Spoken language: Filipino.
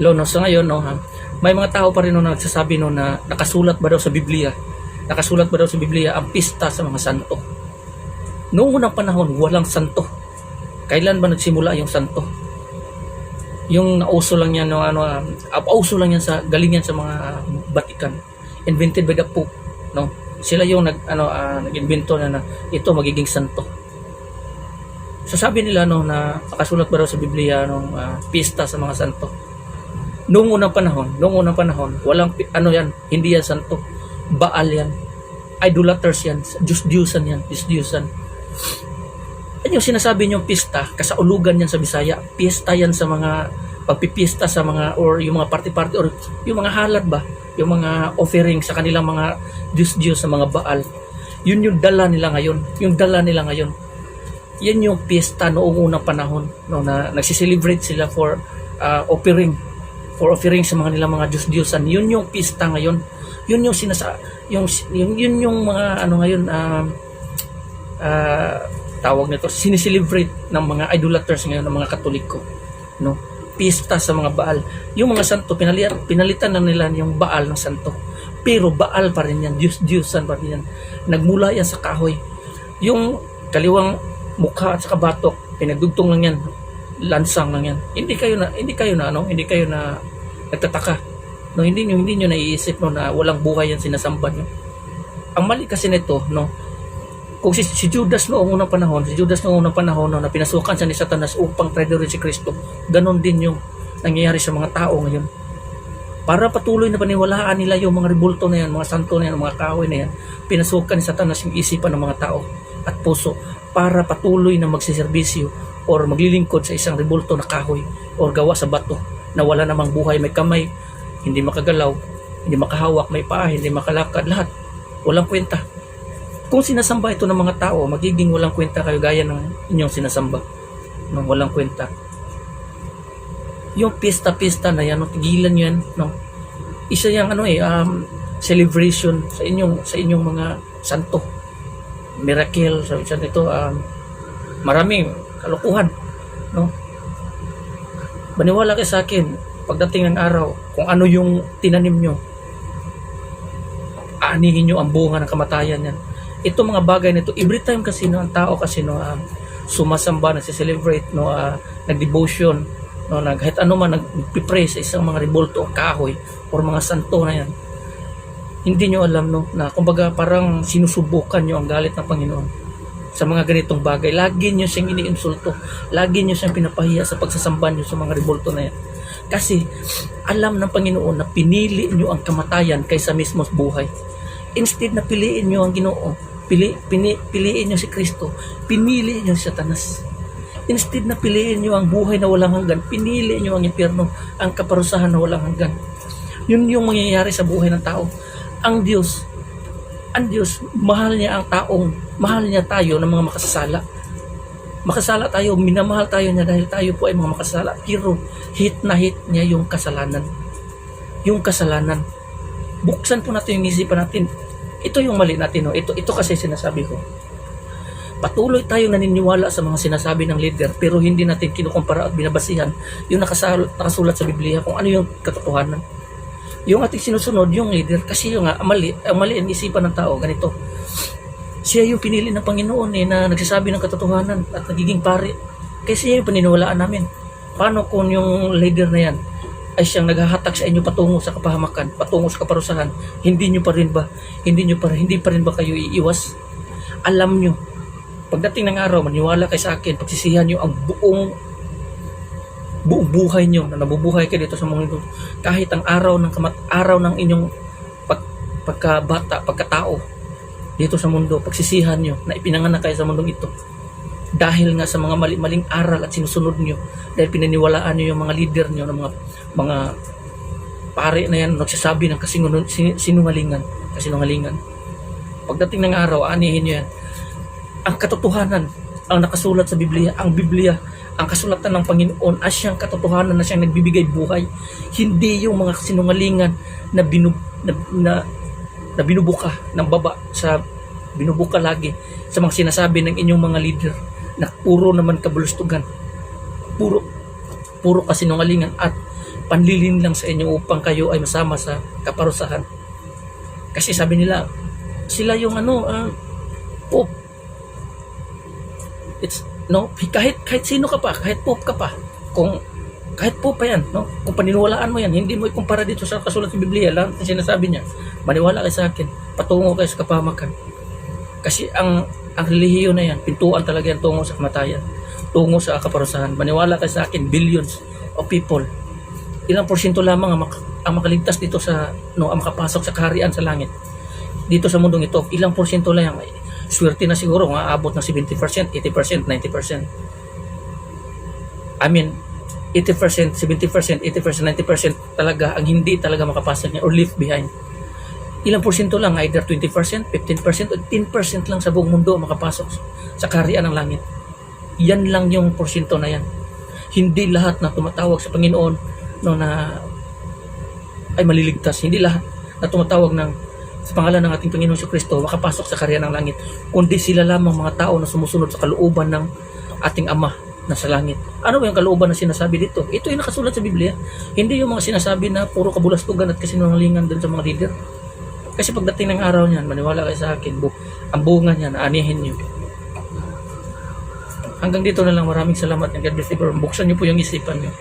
Lo, no, sa ngayon, no, ha, may mga tao pa rin no, na nagsasabi no, na nakasulat ba daw sa Biblia, nakasulat ba daw sa Biblia ang pista sa mga santo. Noong unang panahon, walang santo. Kailan ba nagsimula yung santo? Yung nauso lang yan, no, ano, um, auso lang yan sa, galing yan sa mga Vatican. Invented by the Pope, no? Sila yung nag, ano, ah, nag-invento na, na ito magiging santo. So nila no na nakasulat ba daw sa Biblia nung ah, pista sa mga santo. Noong unang panahon, noong unang panahon, walang ano yan, hindi yan santo. Baal yan. Idolaters yan, Diyos-Diyosan yan, Diyos-Diyosan. Yan yung sinasabi niyong pista, kasaulugan yan sa Bisaya. Pista yan sa mga pagpipista sa mga or yung mga party-party or yung mga halad ba, yung mga offering sa kanilang mga Diyos-Diyos sa mga Baal. Yun yung dala nila ngayon. Yung dala nila ngayon yan yung piyesta noong unang panahon no, na nagsiselebrate sila for uh, offering for offering sa mga nilang mga Diyos-Diyosan. Yun yung pista ngayon. Yun yung sinasa yung, yung yun yung mga ano ngayon um, uh, tawag nito sineselebrate ng mga idolaters ngayon ng mga Katoliko no? Pista sa mga Baal. Yung mga santo pinalitan pinalitan na nila yung Baal ng santo. Pero Baal pa rin yan Diyos Diyosan pa rin yan. Nagmula yan sa kahoy. Yung kaliwang mukha at saka batok pinagdugtong lang yan lansang lang yan. Hindi kayo na hindi kayo na ano hindi kayo na nagtataka. No hindi niyo hindi niyo naiisip no na walang buhay yan sinasamba niyo ang mali kasi nito no kung si, si Judas noong unang panahon si Judas noong unang panahon no, na pinasukan siya ni Satanas upang traidorin si Kristo ganon din yung nangyayari sa mga tao ngayon. Para patuloy na paniwalaan nila yung mga rebulto na yan, mga santo na yan, mga kahoy na yan, pinasukan ni Satanas yung isipan ng mga tao at puso para patuloy na magsiservisyo or maglilingkod sa isang rebulto na kahoy or gawa sa bato na wala namang buhay, may kamay, hindi makagalaw, hindi makahawak, may paa, hindi makalakad, lahat. Walang kwenta. Kung sinasamba ito ng mga tao, magiging walang kwenta kayo gaya ng inyong sinasamba. No, walang kwenta. Yung pista-pista na yan, no, tigilan yan, no? Isa yung ano eh, um, celebration sa inyong sa inyong mga santo miracle sabi siya nito um, maraming kalukuhan no? Maniwala kayo sa akin pagdating ng araw kung ano yung tinanim nyo. Aanihin nyo ang bunga ng kamatayan yan ito mga bagay nito every time kasi no ang tao kasi no um, sumasamba nagse-celebrate no uh, nag-devotion no nag kahit ano man nagpipray sa isang mga rebolto o kahoy or mga santo na yan hindi nyo alam no na kumbaga parang sinusubukan nyo ang galit ng Panginoon sa mga ganitong bagay. Lagi nyo siyang iniinsulto. Lagi nyo siyang pinapahiya sa pagsasamba nyo sa mga revolto na yan. Kasi alam ng Panginoon na pinili nyo ang kamatayan kaysa mismo buhay. Instead na piliin nyo ang Ginoo, pili, pini, piliin nyo si Kristo, pinili nyo si Satanas. Instead na piliin nyo ang buhay na walang hanggan, pinili nyo ang impyerno, ang kaparusahan na walang hanggan. Yun yung mangyayari sa buhay ng tao. Ang Diyos, ang Diyos, mahal niya ang taong, mahal niya tayo ng mga makasasala. Makasala tayo, minamahal tayo niya dahil tayo po ay mga makasala. Pero hit na hit niya yung kasalanan. Yung kasalanan. Buksan po natin yung isipan natin. Ito yung mali natin. No? Ito, ito kasi sinasabi ko. Patuloy tayong naniniwala sa mga sinasabi ng leader pero hindi natin kinukumpara at binabasihan yung nakasulat sa Biblia kung ano yung katotohanan yung ating sinusunod, yung leader, kasi yung nga, mali, mali ang isipan ng tao, ganito. Siya yung pinili ng Panginoon eh, na nagsasabi ng katotohanan at nagiging pari. Kaya siya yung paniniwalaan namin. Paano kung yung leader na yan ay siyang naghahatak sa inyo patungo sa kapahamakan, patungo sa kaparusahan, hindi nyo pa rin ba, hindi nyo pa, hindi pa rin ba kayo iiwas? Alam nyo, pagdating ng araw, maniwala kayo sa akin, pagsisihan nyo ang buong buong buhay nyo na nabubuhay kayo dito sa mundo kahit ang araw ng kamat araw ng inyong pag, pagkabata, pagkatao dito sa mundo, pagsisihan nyo na ipinanganak kayo sa mundong ito. Dahil nga sa mga mali-maling aral at sinusunod nyo dahil pinaniwalaan nyo yung mga leader nyo ng mga mga pare na yan nagsasabi ng kasinunod, sin- sinungalingan kasinungalingan. Pagdating ng araw anihin nyo yan. Ang katotohanan ang nakasulat sa Biblia ang Biblia ang kasulatan ng Panginoon as siyang katotohanan na siyang nagbibigay buhay. Hindi yung mga sinungalingan na, binu, na, na, na binubuka ng baba sa binubuka lagi sa mga sinasabi ng inyong mga leader na puro naman kabulustugan. Puro puro kasinungalingan at panlilin lang sa inyo upang kayo ay masama sa kaparusahan. Kasi sabi nila, sila yung ano, ah, pope. It's, no, kahit, kahit sino ka pa, kahit pope ka pa, kung kahit po pa yan, no? Kung paniniwalaan mo yan, hindi mo ikumpara dito sa kasulat ng Biblia, lahat ng sinasabi niya, maniwala kayo sa akin, patungo kayo sa kapamakan. Kasi ang ang relihiyon na yan, pintuan talaga yan tungo sa kamatayan, tungo sa kaparusahan. Maniwala kayo sa akin, billions of people. Ilang porsyento lamang ang, mak- ang makaligtas dito sa, no, ang makapasok sa kaharian sa langit. Dito sa mundong ito, ilang porsyento lang yan. Swerte na siguro, nga abot ng 70%, 80%, 90%. I mean, 80%, 70%, 80%, 90% talaga ang hindi talaga makapasok niya or leave behind. Ilang porsyento lang, either 20%, 15%, o 10% lang sa buong mundo makapasok sa kaharian ng langit. Yan lang yung porsyento na yan. Hindi lahat na tumatawag sa Panginoon no, na ay maliligtas. Hindi lahat na tumatawag ng sa pangalan ng ating Panginoon Kristo makapasok sa kaharian ng langit. Kundi sila lamang mga tao na sumusunod sa kalooban ng ating Ama na sa langit. Ano ba yung kalooban na sinasabi dito? Ito yung nakasulat sa Biblia. Hindi yung mga sinasabi na puro kabulastugan at kasinungalingan dun sa mga leader. Kasi pagdating ng araw niyan, maniwala kayo sa akin, bu- ang bunga niyan, anihin niyo. Hanggang dito na lang, maraming salamat and God bless you. Buksan niyo po yung isipan niyo.